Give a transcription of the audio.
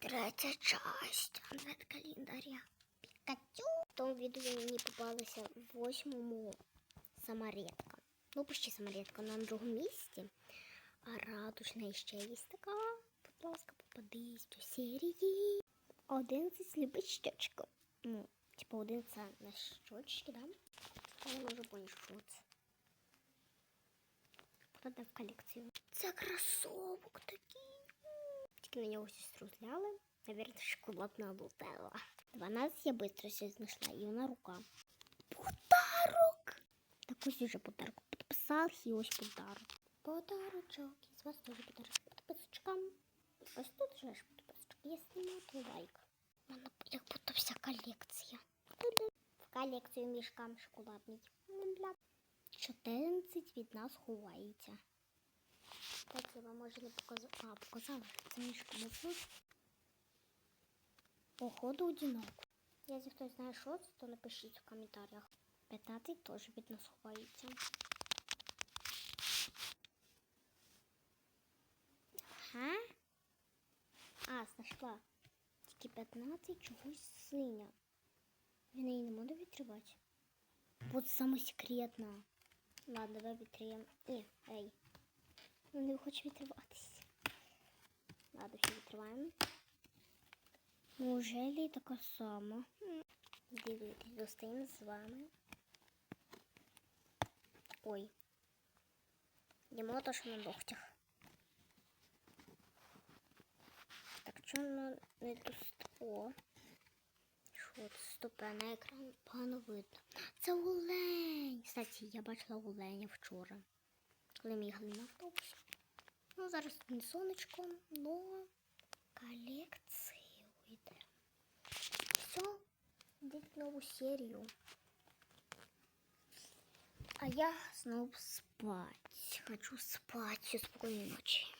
Третя часть адвент календаря. Пікачу. В тому відео мені попалася в восьмому самаретка. Ну, почти самаретка на другому місці. А радужна ще є така. Будь ласка, попадись до серії. 11 любить щочку. Ну, типа один це на щочки, да? Я не можу поняти, що це. Попаде в колекцію. Це кросовок такий. Тільки на нього сестру зляли. Наверное, шоколадна нутелла. 12 я быстро все знайшла. І вона рука. Подарок! Так ось уже подарок підписав, і ось подарок. Подарочок. З вас теж подарок підписочка. Ось тут же ж підписочка. Якщо не, то лайк. У як будто вся колекція. В колекцію мішкам шоколадний. Бля. 14 від нас ховається. Так, вам може не. А, показав. Це мішка муфлю. Походу одиноко. Хтось знає, що це, то напишіть в коментарях. 15 теж від нас ховається. Ага. А, знайшла. Тільки 15 чогось синя. Він її не може відкривати. Вот саме секретна. Ладно, давай відкриємо. Ні, ей. Не хоче відкриватись. Ладно, все відкриваємо. Неужели така сама? Дивіться, достаємо з вами. Ой. Йому то, що на ногтях. Так, чому не дост... О. Що це? Стоп, а на екран погано видно. Це олень. Кстати, я бачила оленя вчора. Коли ми їхали на автобусі. Ну, зараз тут не сонечко, но колекцію йде. Все, йдіть нову серію. А я знову спать. Хочу спать. Спокійної ночі.